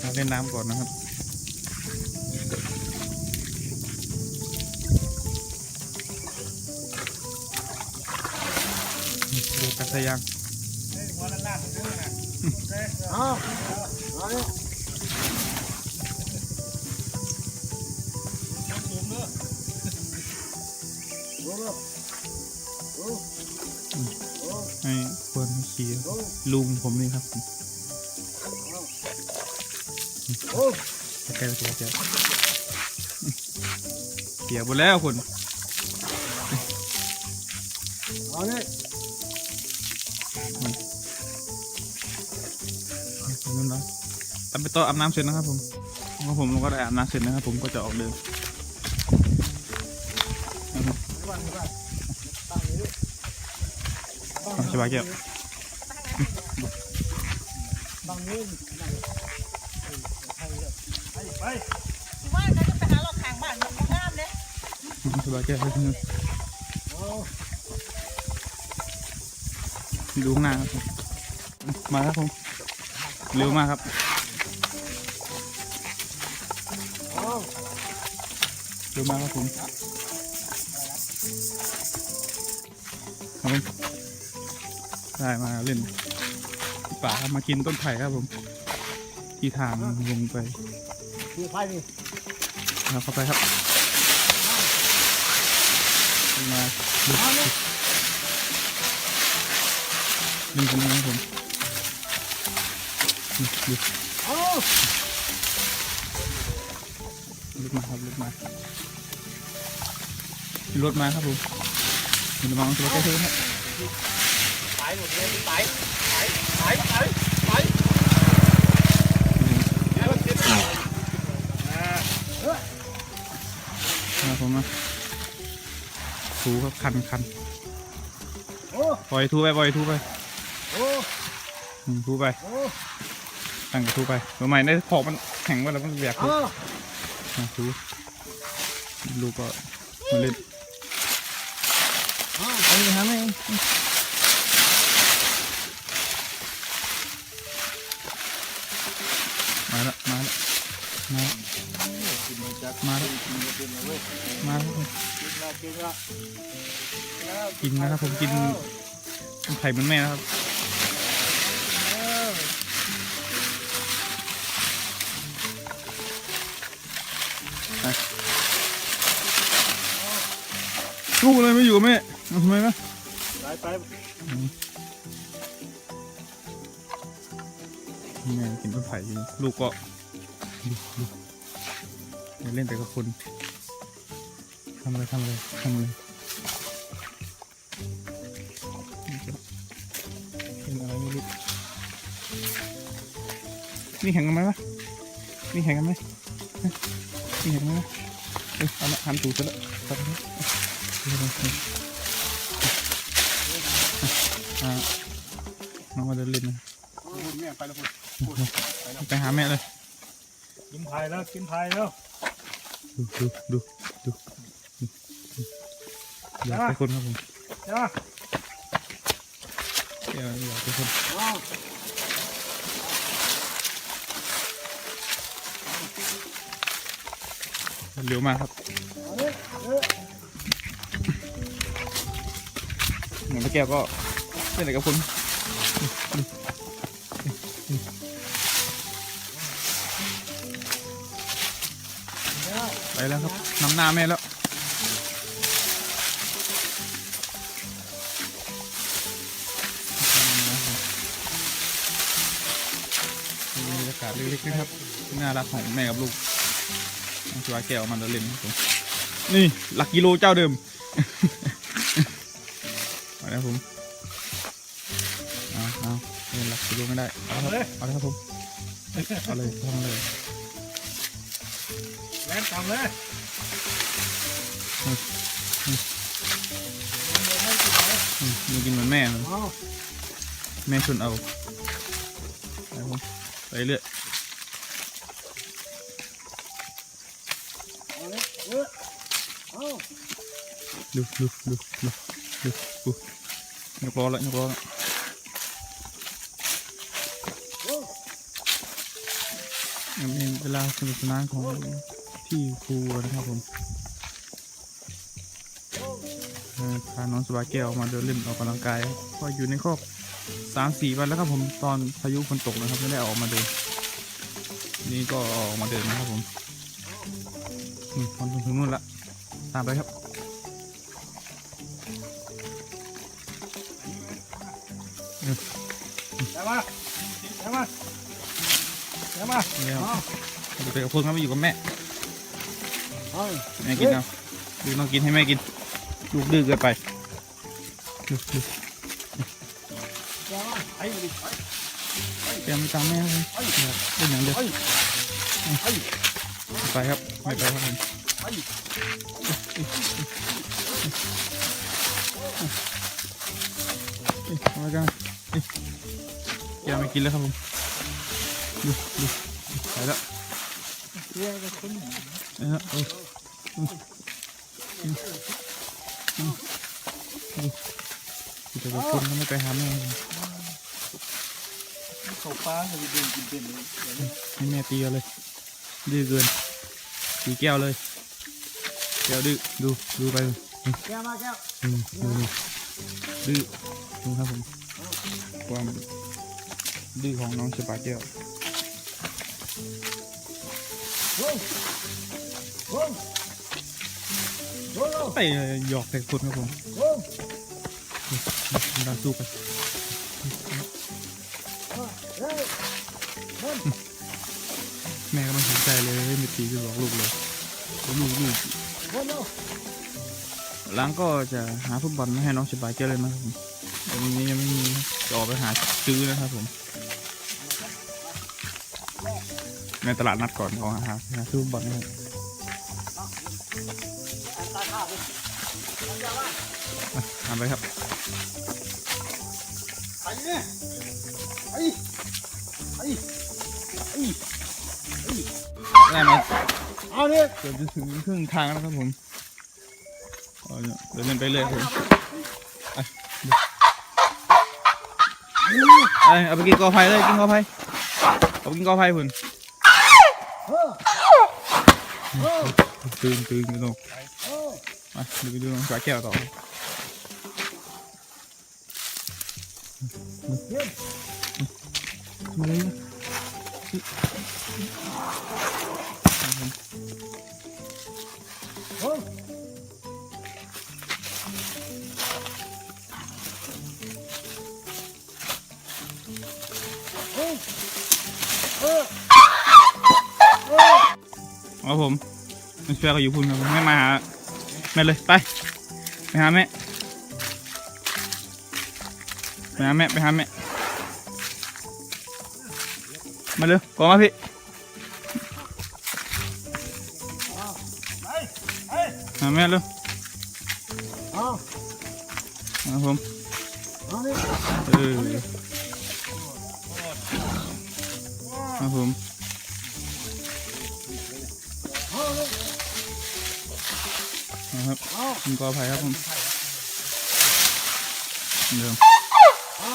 เราเล่นน้ำก่อนนะครับดูกระสยังเอาเอาเนี่ยโอ้โหโอ้โหให้ควรมาขี่ลุงผมนี่ครับ โอ้แกะตัวแกะเสียหมดแล้วคุณเอาเนี่ยนู่นนะตั้งไปต๊ะอาบน้ำเสร็จนะครับผมแล้วผมก็ได้อาบน้ำเสร็จนะครับผมก็จะออกเดินนะครับอะสบายแก้วบางนี้ ว่าเขาจะไปหาเราทางบ้านมันงามเลยสบายแก้วให้คุณโอ้ดูข้างหน้าครับผมมาครับผมเร็วมากครับเร็วมากครับผมครับผมได้มาเล่นป่ามากินต้นไผ่ครับผม ที่ทางลงไป คือไฟนี่เอาเข้าไปครับมาดูเอาเนี่ยดึงตรงนี้ครับผมนี่ดูโอ้รถมาครับรถมามีรถมาครับผมเดี๋ยวระวังตัวใกล้เธอครับ ไปหมดเลยไปไปไปไป ผมมาถูครับคันคันโอ้ปล่อยทูไปปล่อยทูไปโอ้อืมทูไปโอ้ตั้งกับทูไปตัวใหม่ได้ขอบมันแข็งไว้แล้วมันแบกทูเอามาทูลูกก็มาเล่นเอาไปหาแม่ม มาแล้วมาแล้วกินละกินละกินนะครับผมกินไข่เหมือนแม่นะครับลูกอะไรไม่อยู่แม่เอาทำไมวะไปไปแม่กินต้นไผ่ลูกก็ ดูดูเล่นแต่กับคนทำอะไรทำอะไรทำอะไรเป็นอะไรไม่รู้นี่แข่งกันไหมวะนี่แข่งกันไหมฮะนี่แข่งกันไหมวะเอ้ยเอาละหันตูดซะแล้วตัดนะเอาละเอาละอ่าน้องมาเดินเล่นนะแม่ไปแล้วคุณไปหาแม่เลยกินไผ่แล้วกินไผ่แล้ว ดูดูดูดูดูอยากไปคนครับผมจ้าอยากอยากไปคนเอาเร็วมากครับเอาเนี่ยเออเหมือนตะแก้วก็เล่นอะไรกับคน แล้วครับนำหน้าแม่แล้วบรรยากาศเล็กๆนะครับน่ารักของแม่กับลูกน้องชวแก้วมันเล่นครับผมนี่หลักกิโลเจ้าเดิมเอาละครับผมเอาเอาเล่นหลักกิโลไม่ได้เอาละครับเอาเละครับผมเอาเลยทำเลย นตามเลยมมันกินเหมือนแม่เลยแม่ชนเอาไปผมไปเรื่อยดูดูดูดูดูดูยกล้อแล้วยกล้อแล้วโอ้อันเวลาสนุกสนานของ ที่ครูนะครับผมพาน้องสบายแก้วมาเดินเล่นออกกำลังกายก็อยู่ในคอบสามสี่วันแล้วครับผมตอนพายุฝนตกนะครับไม่ได้ออกมาเดิน นี่ก็ออกมาเดินนะครับผมอืมมันถึงนู่นละตามไปครับได้มาได้มาได้มาแล้วเดี๋ยวไปกับพวกนั้นไปอยู่กับแม่ แม่กินเอาดูน้องกินให้แม่กินลูกดื้อเกินไปดูดูได้มไอ้ดิไอ้แกไม่ตามแม่เลยเล่นอย่างเดียวไปครับไม่ไปครับผมไอ้เอ้ยเอาไว้กันอยแกไม่กินแล้วครับผมดูดูไปแล้ว เรียกคนเออเอออืมอืมอืมอืมแต่ละคนก็ไม่ไปหาแม่เขาฟ้าเขาเดินกินเป็นเลยให้แม่ตีเอาเลยดื้อเกินตีแก้วเลยแก้วดื้อดูดูไปแก้วมาแก้วอืมดูดูดื้อดูครับผมความดื้อของน้องสปาเกลโอ้โอ้โอ้ ไปหยอกแต่คนครับผมโอ้ดันสู้ไปเฮ้ยแม่ก็ไม่สนใจเลยไม่ตีก็บอกลูกเลยลูกลูกโอ้โนหลังก็จะหาฟุตบอลมาให้น้องสปาเกลเลยนะครับผมตรงนี้ยังไม่มีนะจะออกไปหาซื้อนะครับผม ในตลาดนัดก่อนออกหาหาซื้อบอลนะครับทำไปครับไอ้เนี่ยไอ้ไอ้ไอ้ได้มเอาเนี่ยเกือบจะถึงครึ่งทางแล้วครับผมเอาเนี่ยเดินเล่นไปเลยครับผมไปไปเอาไปกินกอไผ่เลยกินกอไผ่เอาไปกินกอไผ่คุณเออเออ ตื่นตื่นกันตรงเออมาดูไปดูน้องสายแก้วต่อมาเลย ครับผมน้องเชื่อก็อยู่พุ่นครับผมไม่มาหาแม่เลยไปไปหาแม่ไปหาแม่ไปหาแม่มาเร็วกอมาพี่หาแม่เร็วเอาครับผมอานี่เออครับผม นะครับเอาคุณกอไผ่ครับผมเดิมเอา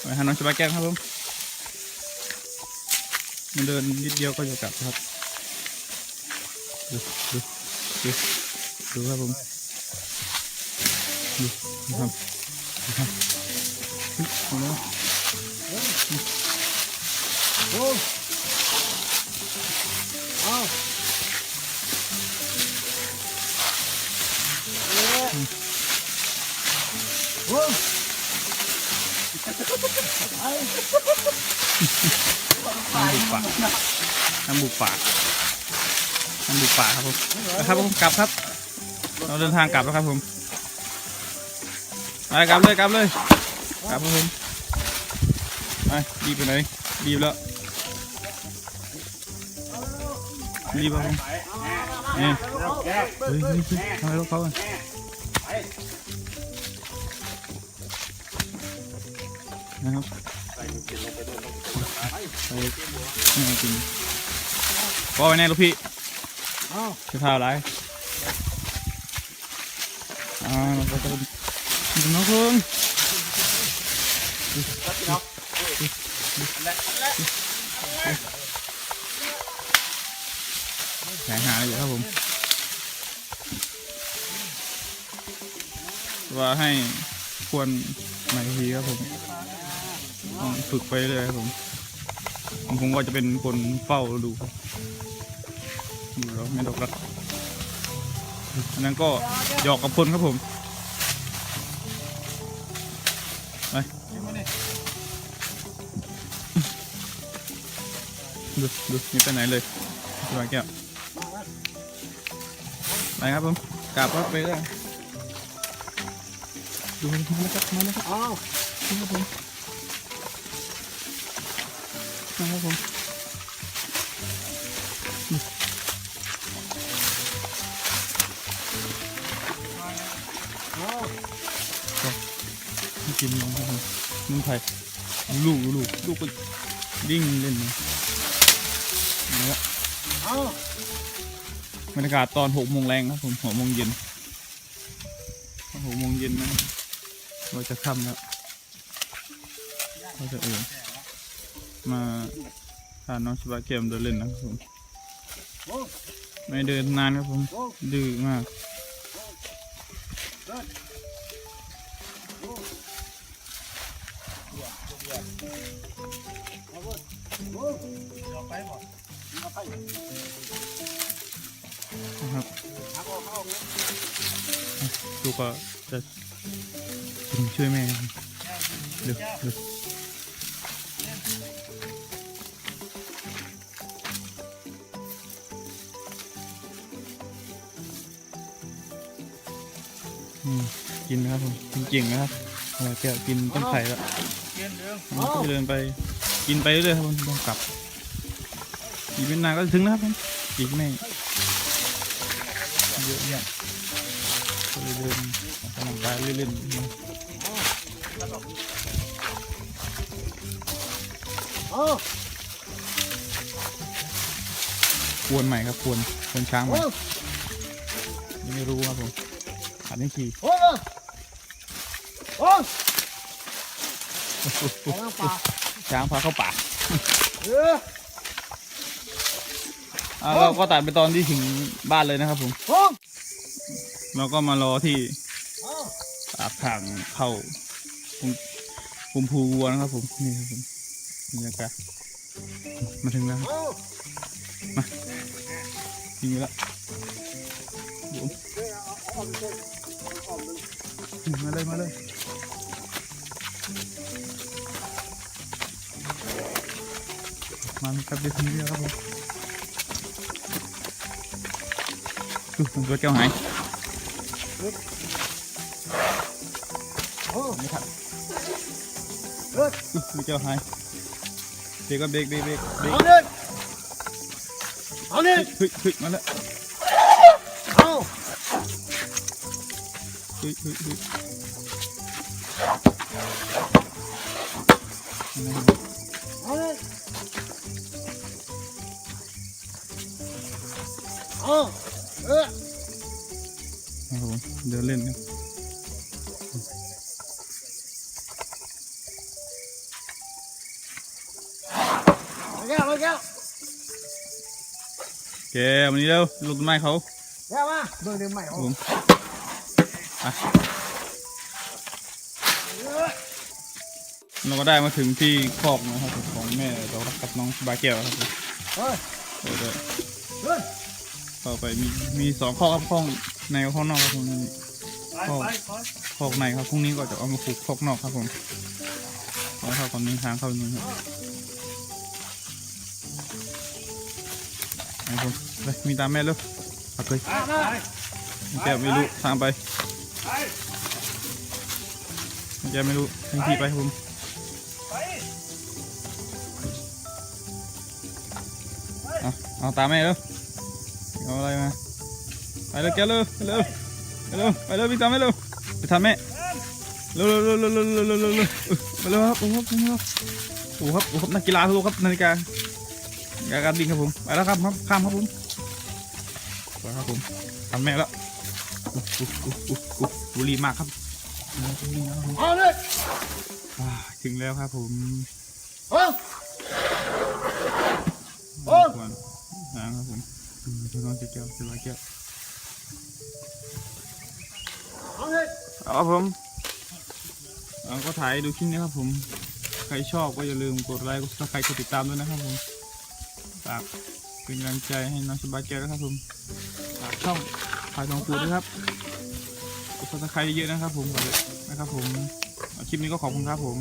ไปหาน้องชบาแก้วครับผมมันเดินนิดเดียวก็จะกลับครับ ดูดูดูดูครับผมดูดูครับดูครับอุ๊ยเอาแล้วโอ้ น้ำบุป่าน้ำบุป่าน้ำบุป่าครับผมครับผมกลับครับ เราเดินทางกลับแล้วครับผมไปกลับเลยกลับเลยกลับครับผมไปรีบไปไหนรีบแล้วรีบครับผมเนี่ยเฮ้ยเฮ้ยเฮ้ยทำไมรถเขาอะ นะครับไปนี่จริงพอไปแน่ลูกพี่จะพาอะไรอ่าเราก็จะน้องเพิ่งแล้วพี่งหาอยู่ครับผม ว่าให้ควรใหม่ทีครับผม ฝึกไปเรื่อยครับผมผม ผมก็จะเป็นคนเฝ้าดูครับดูแล้วไม่ตกรักอันนั้นก็หยอกกับคนครับผมไปดูดูนี่ไปไหนเลยสบายแก้วไปครับผมกลับครับไปเลยดูมาแล้วครับมาแล้วครับอ้าวมาครับผม ครับผมกินลงครับผมมึงไผ่ลูกลูกลูกก็ดิ้งเล่นเลยนี่ครับรรยากาศตอนหกโมงแรงครับผมหกโมงเย็นหกโมงเย็นนะเราจะค่ำแล้วเราจะเอื่น มาพาน้องชิบาเกมเดินเล่นนะครับผมไม่เดินนานครับผมดื้อมากนะครับลูกก็จะช่วยแม่ครับเดี๋ยว กินนะครับผมกินเก่งนะครับเราจะกินต้นไผ่แล้วเกียนเดืองผมก็จะเดินไปกินไปเรื่อยๆครับผมต้องกลับอีกไม่นานก็จะถึงแล้วครับผมอีกไม่เยอะแยะก็เลยเดินออกกำลังกายเล่นๆนะอ้าวควรใหม่ครับควรควรช้างใหม่โอ้ยังไม่รู้ครับผมขาดนี่ขี่ ช้างพาเข้าป่าเราก็ตัดไปตอนที่ถึงบ้านเลยนะครับผมเราก็มารอที่อาปากทางเข้าคุมคุมภูวัวนะครับผมนี่ครับผมบรรยากาศมาถึงแล้วมาจริงแล้มาเลยมาเลย মানকাপ দিয়ে নিয়ে যাবো Ui, vừa keo hải Ui, keo hải Bê con bê, bê, bê, bê Bóng lên Bóng lên Ui, ui, bóng lên Ui, ui, ui เอาเออครับผมเดินเล่นครับมาแก้วมาแก้วแกวันนี้แล้วลงต้นไม้เขาแก้วมาเบิ่งเดิมใหม่ครับเอาผมอะเออเราก็ได้มาถึงที่คอกนะครับผมของแม่เรารักกับน้องบาเกียวครับผมเฮ้ยเดี๋ยวเดี๋ยวเฮ้ย เข้าไปมีมีสองข้อครับข้องในข้องนอกครับผมนี่ไปไปไปคอกในครับพรุ่งนี้ก็จะเอามาผูกคอนอกครับผมแล้วเข้าก่อนนี้ทางเข้านี้ครับไปผมไปมีตามแม่เลยเอาเลยแกไม่รู้ทางไปแกไม่รู้ทางที่ไปผมเอาเอาตามแม่เลย เอาอะไรมาไปเลยแกเลยไปเลยไปเลยไปเลยพี่ตามแม่เลยไปทำแม่เร็วเร็วเร็วเร็วเร็วเร็วเร็วเร็วเร็วไปเลยครับโอ้โหครับโอ้โหครับโอ้โหครับนักกีฬาทุกครับนาฬิกานาฬิกาบินครับผมไปแล้วครับครับข้ามครับผมไปครับผมทำแม่แล้วบุรีมากครับเอาเลยถึงแล้วครับผมเอาโอ้นะครับผม อืมพี่น้องจะแก้วสบายแก้วเอาเลยเอาครับผมเอาก็ถ่ายดูคลิปนี้ครับผม ใครชอบก็อย่าลืมกดไลค์กดซับสไครต์กดติดตามด้วยนะครับผมฝากเป็นกำลังใจให้น้องสบายแก้วนะครับผมฝากช่องถ่ายทองปูด้วยครับกดซับสไครต์เยอะๆนะครับผมก่อนเลยนะครับผมคลิปนี้ก็ขอบคุณครับผม